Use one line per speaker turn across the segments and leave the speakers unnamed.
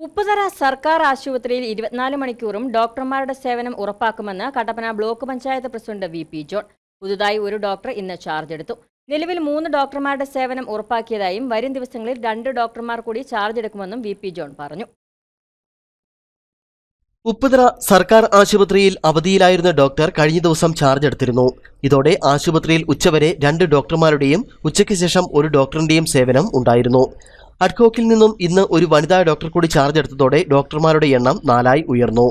ഉപ്പുതറ സർക്കാർ ആശുപത്രിയിൽ ഇരുപത്തിനാല് മണിക്കൂറും ഡോക്ടർമാരുടെ സേവനം ഉറപ്പാക്കുമെന്ന് Kattappana block panchayat president V P John. പുതുതായി ഒരു ഡോക്ടർ ഇന്ന് ചാർജ് എടുത്തു. നിലവിൽ മൂന്ന് ഡോക്ടർമാരുടെ സേവനം ഉറപ്പാക്കിയതായും വരും ദിവസങ്ങളിൽ രണ്ട് ഡോക്ടർമാർ കൂടി ചാർജ് എടുക്കുമെന്നും വി പി ജോൺ പറഞ്ഞു.
ഉപ്പുതറ സർക്കാർ ആശുപത്രിയിൽ അവധിയിലായിരുന്ന ഡോക്ടർ കഴിഞ്ഞ ദിവസം ചാർജ് എടുത്തിരുന്നു. ഇതോടെ ആശുപത്രിയിൽ ഉച്ചവരെ രണ്ട് ഡോക്ടർമാരുടെയും ഉച്ചയ്ക്ക് ശേഷം ഒരു ഡോക്ടറിന്റെയും സേവനം ഉണ്ടായിരുന്നു. അഡ്കോക്കിൽ നിന്നും ഇന്ന് ഒരു വനിതാ ഡോക്ടർ കൂടി ചാർജ് എടുത്തതോടെ ഡോക്ടർമാരുടെ എണ്ണം നാലായി ഉയർന്നു.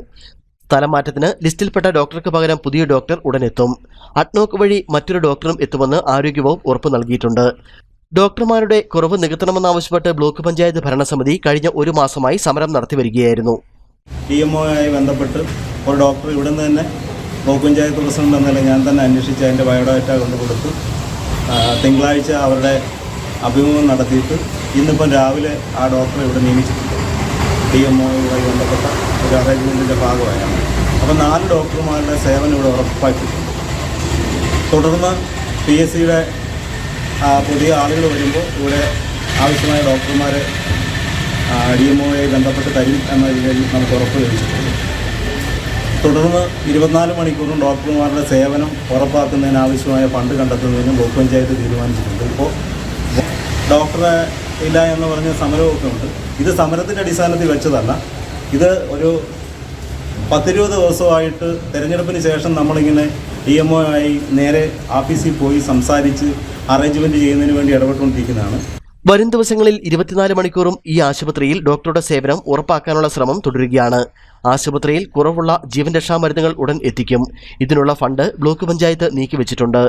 സ്ഥലമാറ്റത്തിന് ലിസ്റ്റിൽപ്പെട്ട ഡോക്ടർക്ക് പകരം പുതിയ ഡോക്ടർ ഉടനെത്തും. അഡ്നോക്ക് വഴി മറ്റൊരു ഡോക്ടറും എത്തുമെന്ന് ആരോഗ്യവകുപ്പ് ഉറപ്പ് നൽകിയിട്ടുണ്ട്. ഡോക്ടർമാരുടെ കുറവ് നികത്തണമെന്നാവശ്യപ്പെട്ട് ബ്ലോക്ക് പഞ്ചായത്ത് ഭരണസമിതി കഴിഞ്ഞ ഒരു മാസമായി സമരം നടത്തിവരികയായിരുന്നു.
ഡി എം ഒയുമായി ബന്ധപ്പെട്ട് ഒരു ഡോക്ടർ ഇവിടെ തന്നെ ബ്ലോക്ക് പഞ്ചായത്ത് പ്രസിഡന്റ് എന്നല്ല ഞാൻ തന്നെ അന്വേഷിച്ച് അതിന്റെ ബയോഡാറ്റ കൊണ്ട് കൊടുത്തു തിങ്കളാഴ്ച അവരുടെ അഭിമുഖം നടത്തിയിട്ട് ഇന്നിപ്പം രാവിലെ ആ ഡോക്ടറെ ഇവിടെ നിയമിച്ചിട്ടുണ്ട്. ഡി എം ഒയുമായി ബന്ധപ്പെട്ട ഒരു അറേഞ്ച്മെന്റിന്റെ ഭാഗമായാണ്. അപ്പോൾ നാല് ഡോക്ടർമാരുടെ സേവനം ഇവിടെ ഉറപ്പാക്കിയിട്ടുണ്ട് തുടർന്ന് പി എസ് സിയുടെ പുതിയ ആളുകൾ വരുമ്പോൾ ഇവിടെ ആവശ്യമായ ഡോക്ടർമാരെ ഡി എം ഒയുമായി ബന്ധപ്പെട്ട് തരും എന്ന രീതിയിൽ നമുക്ക് ഉറപ്പ് ലഭിച്ചിട്ടുണ്ട്. തുടർന്ന് ഇരുപത്തിനാല് മണിക്കൂറും ഡോക്ടർമാരുടെ സേവനം ഉറപ്പാക്കുന്നതിന് ആവശ്യമായ ഫണ്ട് കണ്ടെത്തുന്നതിനും ബ്ലോക്ക് പഞ്ചായത്ത് തീരുമാനിച്ചിട്ടുണ്ട്. ഇപ്പോൾ ഡോക്ടറെ ഇല്ല എന്ന് പറഞ്ഞ സമരമൊക്കെ ഉണ്ട്. ഇത് സമരത്തിന്റെ അടിസ്ഥാനത്തിൽ വെച്ചതല്ല. ഇത് ഒരു പത്തിരുപത് ദിവസമായിട്ട് തിരഞ്ഞെടുപ്പിന് ശേഷം നമ്മളിങ്ങനെ ഡി എം ഒ ആയി നേരെ ആഫീസിൽ പോയി സംസാരിച്ച് അറേഞ്ച്മെന്റ് ചെയ്യുന്നതിന് വേണ്ടി ഇടപെട്ടുകൊണ്ടിരിക്കുന്നതാണ്.
വരും ദിവസങ്ങളിൽ ഇരുപത്തിനാല് മണിക്കൂറും ഈ ആശുപത്രിയിൽ ഡോക്ടറുടെ സേവനം ഉറപ്പാക്കാനുള്ള ശ്രമം തുടരുകയാണ്. ആശുപത്രിയിൽ കുറവുള്ള ജീവൻ രക്ഷാ മരുന്നുകൾ ഉടൻ എത്തിക്കും. ഇതിനുള്ള ഫണ്ട് ബ്ലോക്ക് പഞ്ചായത്ത് നീക്കിവച്ചിട്ടുണ്ട്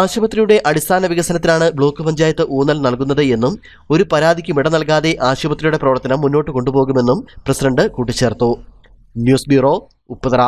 ആശുപത്രിയുടെ അടിസ്ഥാന വികസനത്തിനാണ് ബ്ലോക്ക് പഞ്ചായത്ത് ഊന്നൽ നൽകുന്നത് എന്നും ഒരു പരാതിക്കും ഇട നൽകാതെ ആശുപത്രിയുടെ പ്രവർത്തനം മുന്നോട്ട് കൊണ്ടുപോകുമെന്നും പ്രസിഡന്റ് കൂട്ടിച്ചേർത്തു. News bureau Upputhara.